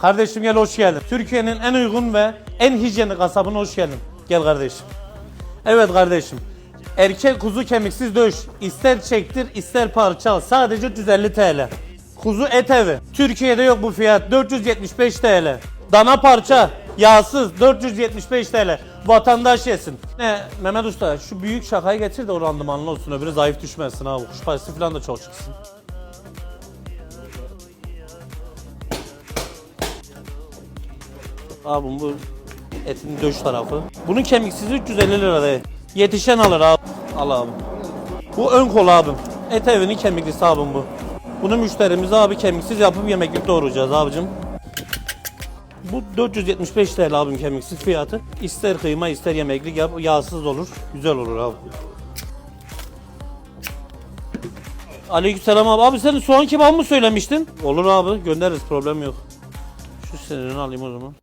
Kardeşim gel hoş geldin. Türkiye'nin en uygun ve en hijyenik kasabına hoş geldin. Gel kardeşim. Evet kardeşim. Erkek kuzu kemiksiz döş. İster çektir ister parça al. Sadece 350 TL. Kuzu et evi. Türkiye'de yok bu fiyat. 475 TL. Dana parça. Yağsız 475 TL. Vatandaş yesin. Ne Mehmet Usta şu büyük şakayı getir de o randımanlı olsun. Öbürü zayıf düşmesin abi. Kuş parası falan da çok çıksın. Abi bu etin döş tarafı. Bunun kemiksiz 350 lira değil. Yetişen alır abi. Al abi. Bu ön kol abim. Et evinin kemiklisi abim bu. Bunu müşterimize abi kemiksiz yapıp yemeklik doğrayacağız abicim. Bu 475 TL abim kemiksiz fiyatı. İster kıyma ister yemeklik yap. Yağsız olur. Güzel olur abi. Aleykümselam abi. Abi sen soğan kebabı mı söylemiştin? Olur abi göndeririz problem yok. Şu senin alayım o zaman.